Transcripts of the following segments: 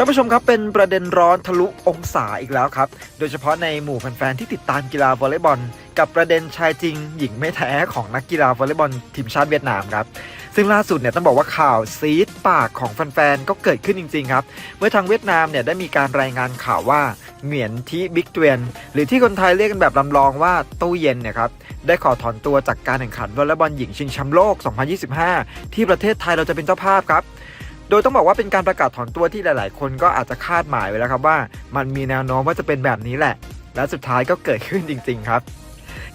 ท่านผู้ชมครับเป็นประเด็นร้อนทะลุองศาอีกแล้วครับ โดยเฉพาะในหมู่แฟนๆที่ติดตามกีฬาวอลเลย์บอล กับประเด็นชายจริง หญิงไม่แท้ของนักกีฬาวอลเลย์บอลทีมชาติเวียดนามครับซึ่งล่าสุดเนี่ยต้องบอกว่าข่าวซีดปากของแฟนๆก็เกิดขึ้นจริงๆครับ เมื่อทางเวียดนามเนี่ยได้มีการรายงานข่าวว่าเหมียนที่บิ๊กเตวียนหรือที่คนไทยเรียกกันแบบลำลองว่าตู้เย็นเนี่ยครับได้ขอถอนตัวจากการแข่งขันวอลเลย์บอลหญิงชิงแชมป์โลก 2025 ที่ประเทศไทยเราจะเป็นเจ้าภาพครับ โดยต้องบอกว่าเป็นการประกาศถอนตัวที่หลาย ๆ คนก็อาจจะคาดหมายไว้แล้วครับว่า มันมีแนวโน้มว่าจะเป็นแบบนี้แหละ และสุดท้ายก็เกิดขึ้นจริง ๆ ครับ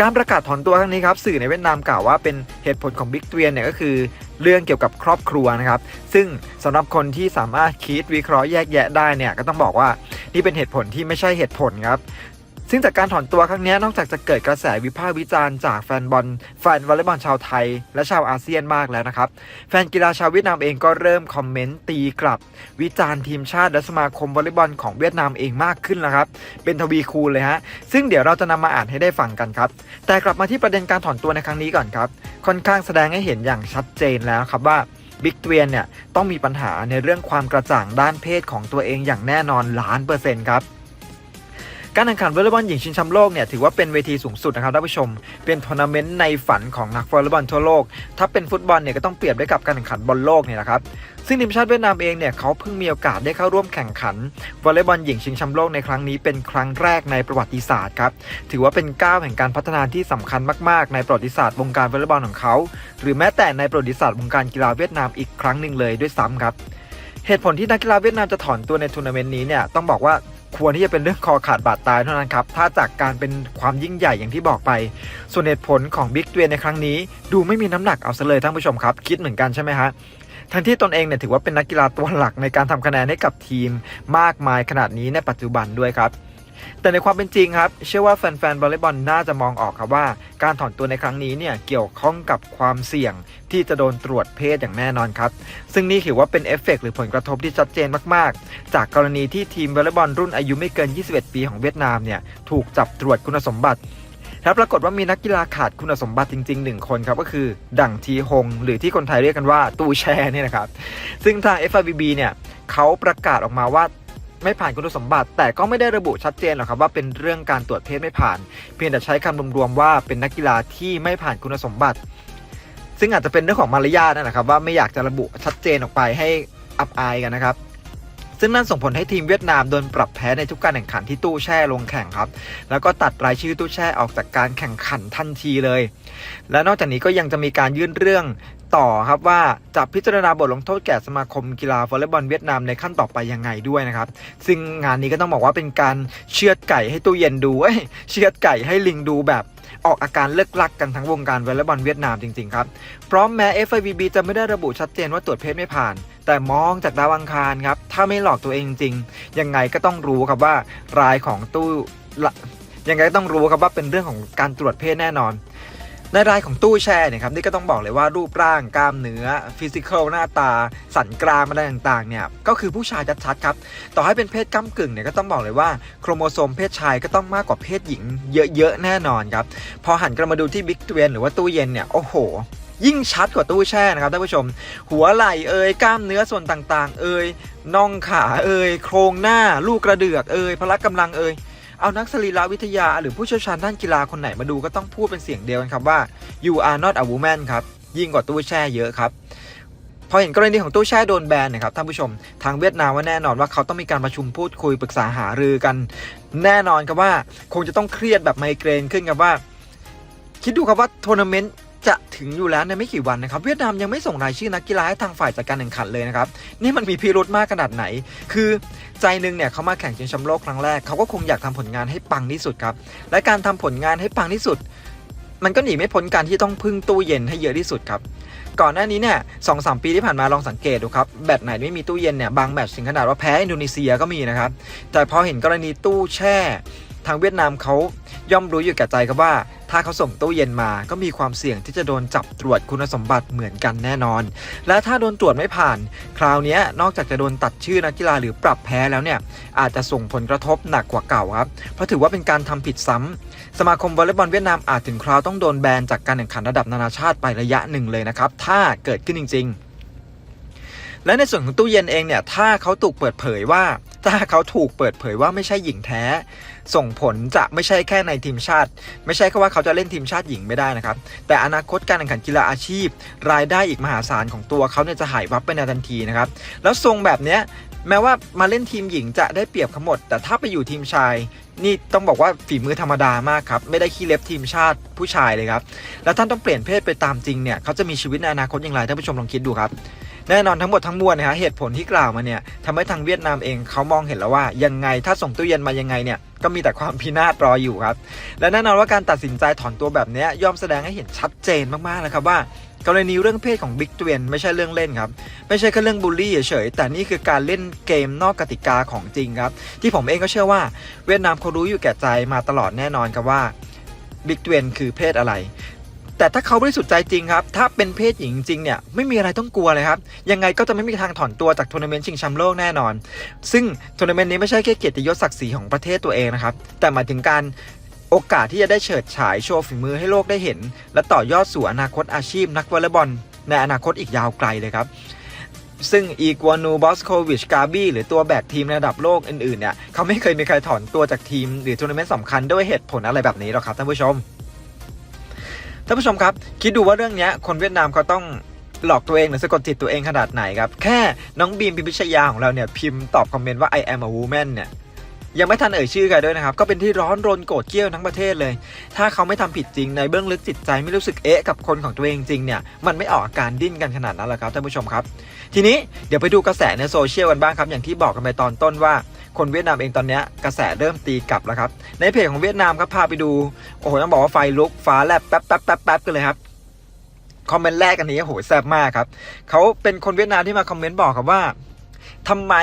การประกาศถอนตัวครั้งนี้ครับสื่อในเวียดนามกล่าวว่าเป็นเหตุผลของบิ๊กเตียนเนี่ยก็คือเรื่องเกี่ยวกับครอบครัวนะครับ ซึ่งสำหรับคนที่สามารถคิดวิเคราะห์แยกแยะได้เนี่ยก็ต้องบอกว่านี่เป็นเหตุผลที่ไม่ใช่เหตุผลครับ ซึ่งจากการถอนตัวครั้งนี้นอกจากจะเกิดกระแสวิพากษ์วิจารณ์จากแฟนบอลแฟนวอลเลย์บอลชาวไทย และชาวอาเซียนมากแล้วนะครับ แฟนกีฬาชาวเวียดนามเองก็เริ่มคอมเมนต์ตีกลับ วิจารณ์ทีมชาติ และสมาคมวอลเลย์บอลของเวียดนามเองมากขึ้นแล้วครับ เป็นทวีคูณเลยฮะ ซึ่งเดี๋ยวเราจะนำมาอ่านให้ได้ฟังกันครับ แต่กลับมาที่ประเด็นการถอนตัวในครั้งนี้ก่อนครับ ค่อนข้างแสดงให้เห็นอย่างชัดเจนแล้วครับว่าบิ๊กเวียนเนี่ยต้องมีปัญหาในเรื่องความกระจ่างด้านเพศของตัวเองอย่างแน่นอนล้านเปอร์เซ็นต์ครับ การแข่งขันวอลเลย์บอลหญิงชิงแชมป์โลกเนี่ยถือว่าเป็นเวทีสูงสุดนะครับท่านผู้ชม เป็นทัวร์นาเมนต์ในฝันของนักวอลเลย์บอลทั่วโลก ถ้าเป็นฟุตบอลเนี่ยก็ต้องเปรียบได้กับการแข่งขันบอลโลกเนี่ยแหละครับ ซึ่งทีมชาติเวียดนามเองเนี่ยเขาเพิ่งมีโอกาสได้เข้าร่วมแข่งขันวอลเลย์บอลหญิงชิงแชมป์โลกในครั้งนี้เป็นครั้งแรกในประวัติศาสตร์ครับถือว่าเป็นก้าวแห่งการพัฒนาที่สำคัญมากๆ ในประวัติศาสตร์วงการวอลเลย์บอลของเขา หรือแม้แต่ในประวัติศาสตร์วงการกีฬาเวียดนามอีกครั้งหนึ่งเลยด้วยซ้ำครับเหตุผลที่นักกีฬาเวียดนามจะถอนตัวในทัวร์นาเมนต์นี้เนี่ยต้องบอกว่า ควรที่จะเป็นเรื่องคอขาดบาดตายเท่านั้นครับ ถ้าจากการเป็นความยิ่งใหญ่อย่างที่บอกไป ส่วนเหตุผลของบิ๊กเวียนในครั้งนี้ ดูไม่มีน้ำหนักเอาซะเลยท่านผู้ชมครับ คิดเหมือนกันใช่ไหมฮะทั้งที่ตนเองเนี่ยถือว่าเป็นนักกีฬาตัวหลักในการทำคะแนนให้กับทีมมากมายขนาดนี้ในปัจจุบันด้วยครับ แต่ในความเป็นจริงครับ เชื่อว่าแฟนๆวอลเลย์บอลน่าจะมองออกครับว่า การถอนตัวในครั้งนี้เนี่ยเกี่ยวข้องกับความเสี่ยงที่จะโดนตรวจเพศอย่างแน่นอนครับ ซึ่งนี่ถือว่าเป็นเอฟเฟกต์หรือผลกระทบที่ชัดเจนมากๆ จากกรณีที่ทีมวอลเลย์บอลรุ่นอายุไม่เกิน 21 ปีของเวียดนามเนี่ยถูกจับตรวจคุณสมบัติแล้วปรากฏว่ามีนักกีฬาขาดคุณสมบัติจริงๆหนึ่งคนครับก็คือ ดั่งทีฮง หรือที่คนไทยเรียกกันว่าตูแชเนี่ยนะครับ ซึ่งทาง FIVB เนี่ยเขาประกาศออกมาว่า ไม่ผ่านคุณสมบัติ แต่ก็ไม่ได้ระบุชัดเจนหรอกครับว่าเป็นเรื่องการตรวจเพศไม่ผ่าน เพียงแต่ใช้คำรวมๆว่าเป็นนักกีฬาที่ไม่ผ่านคุณสมบัติ ซึ่งอาจจะเป็นเรื่องของมารยาทนะครับว่าไม่อยากจะระบุชัดเจนออกไปให้อับอายกันนะครับซึ่งนั่นส่งผลให้ทีมเวียดนามโดนปรับแพ้ในทุกการแข่งขันที่ตู้แช่ลงแข่งครับ แล้วก็ตัดรายชื่อตู้แช่ออกจากการแข่งขันทันทีเลย และนอกจากนี้ก็ยังจะมีการยื่นเรื่อง ต่อครับว่าจะพิจารณาบทลงโทษแก่สมาคมกีฬาวอลเลย์บอลเวียดนามในขั้นต่อไปยังไงด้วยนะครับ ซึ่งงานนี้ก็ต้องบอกว่าเป็นการเชือดไก่ให้ตู้เย็นดูเอ้ยเชือดไก่ให้ลิงดูแบบออกอาการเลิกลักกันทั้งวงการวอลเลย์บอลเวียดนามจริงๆครับ พร้อมแม้ FIVB จะไม่ได้ระบุชัดเจนว่าตรวจเพศไม่ผ่าน แต่มองจากดาวังคารครับ ถ้าไม่หลอกตัวเองจริง ยังไงก็ต้องรู้ครับว่ารายของตู้ยังไงก็ต้องรู้ครับว่าเป็นเรื่องของการตรวจเพศแน่นอน ในรายของตู้แช่เนี่ยครับนี่ก็ต้องบอกเลยว่ารูปร่างกล้ามเนื้อฟิสิกอลหน้าตา สันกรามอะไรต่างๆเนี่ยก็คือผู้ชายชัดๆครับต่อให้เป็นเพศก้ากึ่งเนี่ยก็ต้องบอกเลยว่าโครโมโซมเพศชายก็ต้องมากกว่าเพศหญิง เยอะๆแน่นอนครับพอหันกลับมาดูที่บิ๊กเวนหรือว่าตู้เย็นเนี่ยโอ้โหยิ่งชัดกว่าตู้แช่นะครับท่านผู้ชม หัวไหล่เอ่ยกล้ามเนื้อส่วนต่างๆ เอ่ยน่องขาเอ่ยโครงหน้า ลูกกระเดือกเอ่ยพละกำลังเอ่ย เอานักสรีรวิทยาหรือผู้เชี่ยวชาญด้านกีฬาคนไหนมาดูก็ต้องพูดเป็นเสียงเดียวกันครับว่า you are not a woman ครับยิ่งกว่าตู้แช่เยอะครับพอเห็นกรณีของตู้แช่โดนแบนนะครับท่านผู้ชม ทางเวียดนามว่าแน่นอนว่าเขาต้องมีการประชุมพูดคุยปรึกษาหารือกัน แน่นอนครับว่าคงจะต้องเครียดแบบไมเกรนขึ้นครับว่า คิดดูครับว่าทัวร์นาเมนต์ จะถึงอยู่แล้วในไม่กี่วันนะครับ เวียดนามยังไม่ส่งรายชื่อนักกีฬาให้ทางฝ่ายจัดการแข่งขันเลยนะครับ นี่มันมีพิรุธมากขนาดไหน คือใจหนึ่งเนี่ยเขามาแข่งชิงแชมป์โลกครั้งแรกเขาก็คงอยากทำผลงานให้ปังที่สุดครับ และการทำผลงานให้ปังที่สุด มันก็หนีไม่พ้นการที่ต้องพึ่งตู้เย็นให้เยอะที่สุดครับก่อนหน้านี้เนี่ยสองสามปีที่ผ่านมาลองสังเกตดูครับแบตไหนไม่มีตู้เย็นเนี่ยบางแมตถึงขนาดว่าแพ้อินโดนีเซียก็มีนะครับแต่พอเห็นกรณีตู้แช่ ทางเวียดนามเขาย่อมรู้อยู่แก่ใจครับว่า ถ้าเขาส่งตู้เย็นมาก็มีความเสี่ยงที่จะโดนจับตรวจคุณสมบัติเหมือนกันแน่นอน และถ้าโดนตรวจไม่ผ่าน คราวนี้นอกจากจะโดนตัดชื่อนักกีฬาหรือปรับแพ้แล้วเนี่ยอาจจะส่งผลกระทบหนักกว่าเก่าครับเพราะถือว่าเป็นการทำผิดซ้ำสมาคมวอลเลย์บอลเวียดนามอาจถึงคราวต้องโดนแบนจากการแข่งขันระดับนานาชาติไประยะหนึ่งเลยนะครับถ้าเกิดขึ้นจริง ๆและในส่วนของตู้เย็นเองเนี่ย ถ้าเขาถูกเปิดเผยว่า ถ้าเขาถูกเปิดเผยว่าไม่ใช่หญิงแท้ ส่งผลจะไม่ใช่แค่ในทีมชาติ ไม่ใช่แค่ว่าเขาจะเล่นทีมชาติหญิงไม่ได้นะครับ แต่อนาคตการแข่งขันกีฬาอาชีพ รายได้อีกมหาศาลของตัวเขาเนี่ยจะหายวับไปในทันทีนะครับ แล้วทรงแบบเนี้ยแม้ว่ามาเล่นทีมหญิงจะได้เปรียบเขาหมด แต่ถ้าไปอยู่ทีมชาย นี่ต้องบอกว่าฝีมือธรรมดามากครับ ไม่ได้ขี้เล็บทีมชาติผู้ชายเลยครับ แล้วท่านต้องเปลี่ยนเพศไปตามจริงเนี่ยเขาจะมีชีวิตในอนาคตอย่างไรท่านผู้ชมลองคิดดูครับ แน่นอนทั้งหมดทั้งมวลนะฮะเหตุผลที่กล่าวมาเนี่ยทำให้ทางเวียดนามเองเขามองเห็นแล้วว่ายังไงถ้าส่งตู้เย็นมายังไงเนี่ยก็มีแต่ความพินาศรออยู่ครับ และแน่นอนว่าการตัดสินใจถอนตัวแบบนี้ย่อมแสดงให้เห็นชัดเจนมากๆเลยครับว่ากรณีเรื่องเพศของบิ๊กเวนไม่ใช่เรื่องเล่นครับ ไม่ใช่แค่เรื่องบูลลี่เฉยๆแต่นี่คือการเล่นเกมนอกกติกาของจริงครับ ที่ผมเองก็เชื่อว่าเวียดนามเขารู้อยู่แก่ใจมาตลอดแน่นอนครับว่าบิ๊กเวนคือเพศอะไร แต่ถ้าเขาบริสุทธิ์ใจจริงครับ ถ้าเป็นเพศหญิงจริงเนี่ยไม่มีอะไรต้องกลัวเลยครับ ยังไงก็จะไม่มีทางถอนตัวจากทัวร์นาเมนต์ชิงแชมป์โลกแน่นอน ซึ่งทัวร์นาเมนต์นี้ไม่ใช่แค่เกียรติยศศักดิ์ศรีของประเทศตัวเองนะครับ แต่หมายถึงการโอกาสที่จะได้เฉิดฉายโชว์ฝีมือให้โลกได้เห็น และต่อยอดสู่อนาคตอาชีพนักวอลเลย์บอลในอนาคตอีกยาวไกลเลยครับซึ่งอีกัวนูบอสโควิชกาบี้หรือตัวแบกทีมระดับโลกอื่นๆเนี่ยเขาไม่เคยมีใครถอนตัวจากทีมหรือทัวร์นาเมนต์สำคัญด้วยเหตุผลอะไรแบบนี้หรอกครับท่านผู้ชมานผู้ชมครับ คิดดูว่าเรื่องนี้คนเวียดนามเขาต้องหลอกตัวเองหรือสะกดจิตตัวเองขนาดไหนครับ แค่น้องบีมพิมพิชยาของเราเนี่ยพิมพ์ตอบคอมเมนต์ว่า I am a woman เนี่ย ยังไม่ทันเอ่ยชื่อใครด้วยนะครับ ก็เป็นที่ร้อนรนโกรธเกรี้ยวทั้งประเทศเลย ถ้าเขาไม่ทำผิดจริงในเบื้องลึกจิตใจไม่รู้สึกเอ๊ะกับคนของตัวเองจริงเนี่ยมันไม่ออกอาการดิ้นกันขนาดนั้นหรอกครับท่านผู้ชมครับ ทีนี้เดี๋ยวไปดูกระแสในโซเชียลกันบ้างครับ อย่างที่บอกกันไปตอนต้นว่าคนเวียดนามเองตอนนี้กระแสเริ่มตีกลับแล้วครับ ในเพจของเวียดนามครับพาไปดูโอ้โหต้องบอกว่าไฟลุกฟ้าแลบแป๊บแป๊บแป๊บแป๊บกันเลยครับคอมเมนต์แรกอันนี้โอ้โหแซ่บมากครับเขาเป็นคนเวียดนามที่มาคอมเมนต์บอกครับว่าทำไม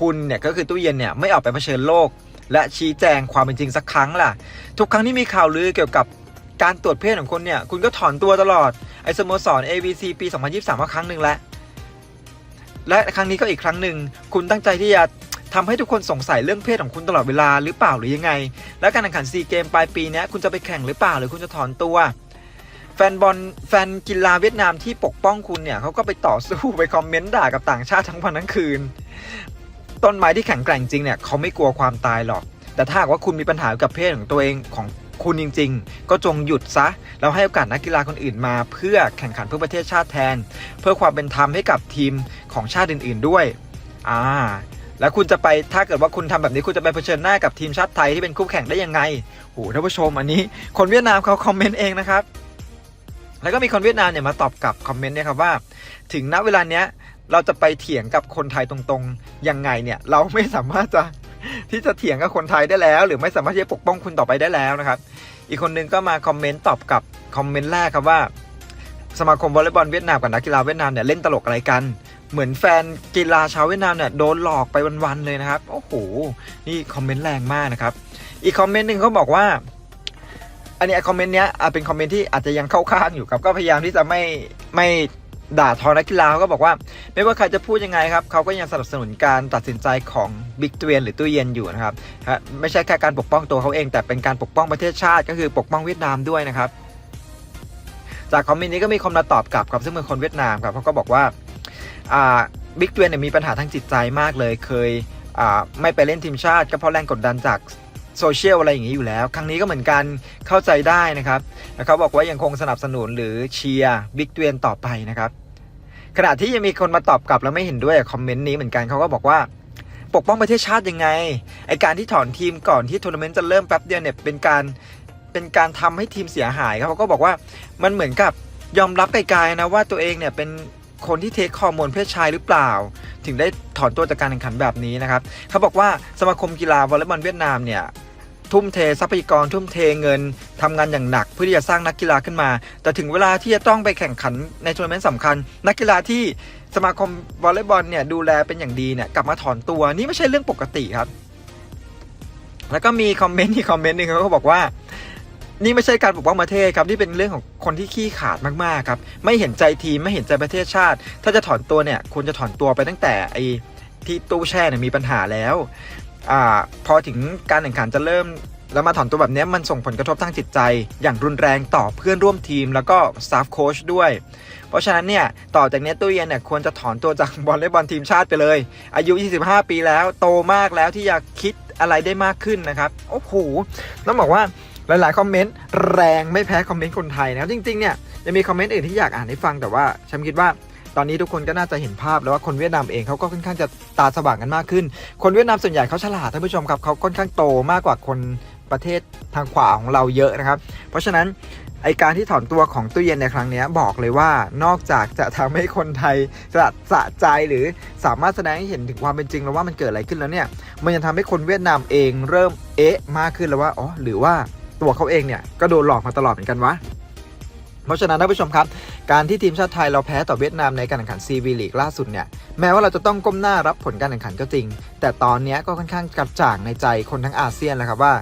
คุณเนี่ยก็คือตู้เย็นเนี่ยไม่ออกไปเผชิญโลก และชี้แจงความเป็นจริงสักครั้งล่ะ ทุกครั้งที่มีข่าวลือเกี่ยวกับการตรวจเพศของคนเนี่ยคุณก็ถอนตัวตลอดไอสโมสร AVC ปี 2023ก็ครั้งหนึ่งแล้วและครั้งนี้ก็อีกครั้งหนึ่งคุณตั้งใจที่จะทำให้ทุกคนสงสัยเรื่องเพศของคุณตลอดเวลาหรือเปล่าหรือยังไง และการแข่งขันซีเกมปลายปีนี้คุณจะไปแข่งหรือเปล่าหรือคุณจะถอนตัว แฟนบอลแฟนกีฬาเวียดนามที่ปกป้องคุณเนี่ยเขาก็ไปต่อสู้ไปคอมเมนต์ด่ากับต่างชาติทั้งวันทั้งคืน ต้นไม้ที่แข็งแกร่งจริงเนี่ยเขาไม่กลัวความตายหรอก แต่ถ้าหากว่าคุณมีปัญหากับเพศของตัวเองของคุณจริงๆ ก็จงหยุดซะ แล้วให้โอกาสนักกีฬาคนอื่นมา เพื่อแข่งขันเพื่อประเทศชาติแทน เพื่อความเป็นธรรมให้กับทีมของชาติอื่น ๆด้วยอ่าแล้วคุณจะไปถ้าเกิดว่าคุณทำแบบนี้คุณจะไปเผชิญหน้ากับทีมชาติไทยที่เป็นคู่แข่งได้ยังไงโอ้ท่านผู้ชมอันนี้ คนเวียดนามเขาคอมเมนต์เองนะครับ แล้วก็มีคนเวียดนามเนี่ยมาตอบกลับคอมเมนต์เนี่ยครับว่า ถึงณเวลาเนี้ย เราจะไปเถียงกับคนไทยตรงๆ ยังไงเนี่ยเราไม่สามารถจะที่จะเถียงกับคนไทยได้แล้ว หรือไม่สามารถที่จะปกป้องคุณต่อไปได้แล้วนะครับ อีกคนนึงก็มาคอมเมนต์ตอบกับคอมเมนต์แรกครับว่า สมาคมวอลเลย์บอลเวียดนามกับนักกีฬาเวียดนามเนี่ยเล่นตลกอะไรกัน เหมือนแฟนกีฬาชาวเวียดนามเนี่ยโดนหลอกไปวันๆเลยนะครับโอ้โหนี่คอมเมนต์แรงมากนะครับ อีกคอมเมนต์หนึ่งเขาบอกว่าอันนี้คอมเมนต์เนี้ยอะเป็นคอมเมนต์ที่อาจจะยังเข้าข้างอยู่ครับก็พยายามที่จะไม่ไม่ ด่าทอนักกีฬาเขาก็บอกว่า ไม่ว่าใครจะพูดยังไงครับเขาก็ยังสนับสนุนการตัดสินใจของบิ๊กตัวเยนหรือตู้เย็นอยู่นะครับฮะไม่ใช่แค่การปกป้องตัวเขาเอง แต่เป็นการปกป้องประเทศชาติ ก็คือปกป้องเวียดนามด้วยนะครับ จากคอมเมนต์นี้ก็มีคนมาตอบกลับครับซึ่งเป็นคนเวียดนามครับเขาก็บอกว่าบิ๊กตัวเยนเนี่ยมีปัญหาทางจิตใจมากเลยเคยไม่ไปเล่นทีมชาติก็เพราะแรงกดดันจาก โซเชียลอะไรอย่างนี้อยู่แล้ว ครั้งนี้ก็เหมือนกันเข้าใจได้นะครับแล้วเขาบอกว่ายังคงสนับสนุนหรือเชียร์บิ๊กตัวเยนต่อไปนะครับ ขณะที่ยังมีคนมาตอบกลับแล้วไม่เห็นด้วยคอมเมนต์นี้เหมือนกันเขาก็บอกว่าปกป้องประเทศชาติยังไงไอการที่ถอนทีมก่อนที่ทัวร์นาเมนต์จะเริ่มแป๊บเดียวเนี่ยเป็นการเป็นการทำให้ทีมเสียหายครับเขาก็บอกว่ามันเหมือนกับยอมรับไกลๆนะว่าตัวเองเนี่ยเป็นคนที่เทคฮอร์โมนเพศชายหรือเปล่า ถึงได้ถอนตัวจากการแข่งขันแบบนี้นะครับ เขาบอกว่าสมาคมกีฬาวอลเลย์บอลเวียดนามเนี่ย ทุ่มเททรัพยากรทุ่มเทเงินทำงานอย่างหนักเพื่อที่จะสร้างนักกีฬาขึ้นมา แต่ถึงเวลาที่จะต้องไปแข่งขันในทัวร์นาเมนต์สำคัญ นักกีฬาที่สมาคมวอลเลย์บอลเนี่ยดูแลเป็นอย่างดีเนี่ยกลับมาถอนตัวนี่ไม่ใช่เรื่องปกติครับ แล้วก็มีคอมเมนต์อีกคอมเมนต์หนึ่งเขาก็บอกว่านี่ไม่ใช่การปกป้องประเทศครับที่เป็นเรื่องของคนที่ขี้ขาดมากๆครับ ไม่เห็นใจทีมไม่เห็นใจประเทศชาติ ถ้าจะถอนตัวเนี่ยควรจะถอนตัวไปตั้งแต่ไอที่ตู้แช่เนี่ยมีปัญหาแล้ว อ่าพอถึงการแข่งขันจะเริ่ม แล้วมาถอนตัวแบบนี้มันส่งผลกระทบทางจิตใจ อย่างรุนแรงต่อเพื่อนร่วมทีม แล้วก็สตาฟโค้ชด้วย เพราะฉะนั้นเนี่ยต่อจากนี้ตู้เย็นเนี่ยควรจะถอนตัวจากบอลเลย์บอลทีมชาติไปเลย อายุ 25 ปีแล้วโตมากแล้วที่อยากคิดอะไรได้มากขึ้นนะครับโอ้โหต้องบอกว่าหลาย ๆ คอมเมนต์แรงไม่แพ้คอมเมนต์คนไทยนะครับจริง ๆ เนี่ยยังมีคอมเมนต์อื่นที่อยากอ่านให้ฟังแต่ว่าฉันคิดว่า ตอนนี้ทุกคนก็น่าจะเห็นภาพแล้วว่าคนเวียดนามเองเขาก็ค่อนข้างจะตาสว่างกันมากขึ้น คนเวียดนามส่วนใหญ่เขาฉลาดท่านผู้ชมครับเขาค่อนข้างโตมากกว่าคนประเทศทางขวาของเราเยอะนะครับ เพราะฉะนั้นไอการที่ถอนตัวของตู้เย็นในครั้งนี้บอกเลยว่านอกจากจะทำให้คนไทยสะสะใจหรือสามารถแสดงให้เห็นถึงความเป็นจริงแล้วว่ามันเกิดอะไรขึ้นแล้วเนี่ย มันยังทำให้คนเวียดนามเองเริ่มเอ๊ะมากขึ้นแล้วว่าอ๋อหรือว่าตัวเขาเองเนี่ยก็โดนหลอกมาตลอดเหมือนกันวะ เพราะฉะนั้นท่านผู้ชมครับ การที่ทีมชาติไทยเราแพ้ต่อเวียดนามในการแข่งขันซีวีลีกล่าสุดเนี่ยแม้ว่าเราจะต้องก้มหน้ารับผลการแข่งขันก็จริง แต่ตอนนี้ก็ค่อนข้างกระจ่างในใจคนทั้งอาเซียนแล้วครับว่า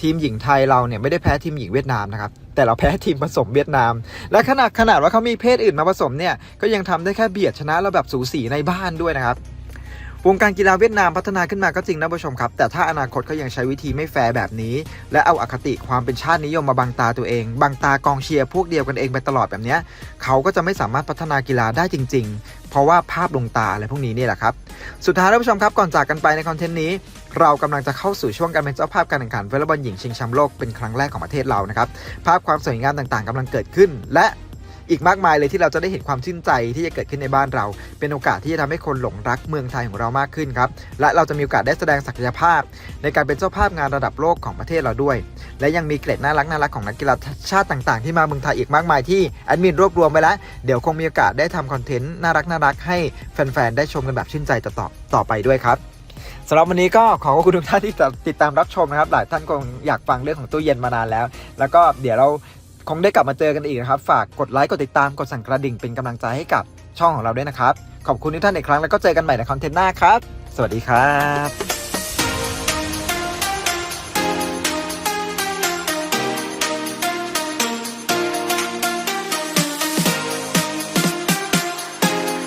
ทีมหญิงไทยเราเนี่ยไม่ได้แพ้ทีมหญิงเวียดนามนะครับแต่เราแพ้ทีมผสมเวียดนาม และขนาดขนาดว่าเขามีเพศอื่นมาผสมเนี่ยก็ยังทำได้แค่เบียดชนะเราแบบสูสีในบ้านด้วยนะครับ วงการกีฬาเวียดนามพัฒนาขึ้นมาก็จริงนะผู้ชมครับ แต่ถ้าอนาคตเขายังใช้วิธีไม่แฟร์แบบนี้ และเอาอคติความเป็นชาตินิยมมาบังตาตัวเอง บังตากองเชียร์พวกเดียวกันเองไปตลอดแบบนี้เขาก็จะไม่สามารถพัฒนากีฬาได้จริง ๆ เพราะว่าภาพลงตาอะไรพวกนี้นี่แหละครับสุดท้ายท่านผู้ชมครับก่อนจากกันไปในคอนเทนต์นี้ เรากำลังจะเข้าสู่ช่วงการเป็นเจ้าภาพการแข่งขันวอลเลย์บอลหญิงชิงแชมป์โลกเป็นครั้งแรกของประเทศเรานะครับภาพความสวยงามต่างๆกำลังเกิดขึ้น และ อีกมากมายเลยที่เราจะได้เห็นความชื่นใจที่จะเกิดขึ้นในบ้านเรา เป็นโอกาสที่จะทำให้คนหลงรักเมืองไทยของเรามากขึ้นครับ และเราจะมีโอกาสได้แสดงศักยภาพ ในการเป็นเจ้าภาพงานระดับโลกของประเทศเราด้วย และยังมีเกร็ดน่ารักน่ารักของนักกีฬาชาติต่างๆ ที่มาเมืองไทยอีกมากมายที่แอดมินรวบรวมไปแล้ว เดี๋ยวคงมีโอกาสได้ทำคอนเทนต์น่ารักน่ารักให้แฟนๆ ได้ชมกันแบบชื่นใจต่อต่อไปด้วยครับสำหรับวันนี้ก็ขอขอบคุณทุกท่านที่ติดตามรับชมนะครับ หลายท่านคงอยากฟังเรื่องของตู้เย็นมานานแล้ว แล้วก็เดี๋ยวเรา คงได้กลับมาเจอกันอีกนะครับ ฝากกดไลค์กดติดตามกดสั่นกระดิ่งเป็นกำลังใจให้กับช่องของเราด้วยนะครับ ขอบคุณทุกท่านอีกครั้งแล้วก็เจอกันใหม่ในคอนเทนต์หน้าครับ สวัสดีครับ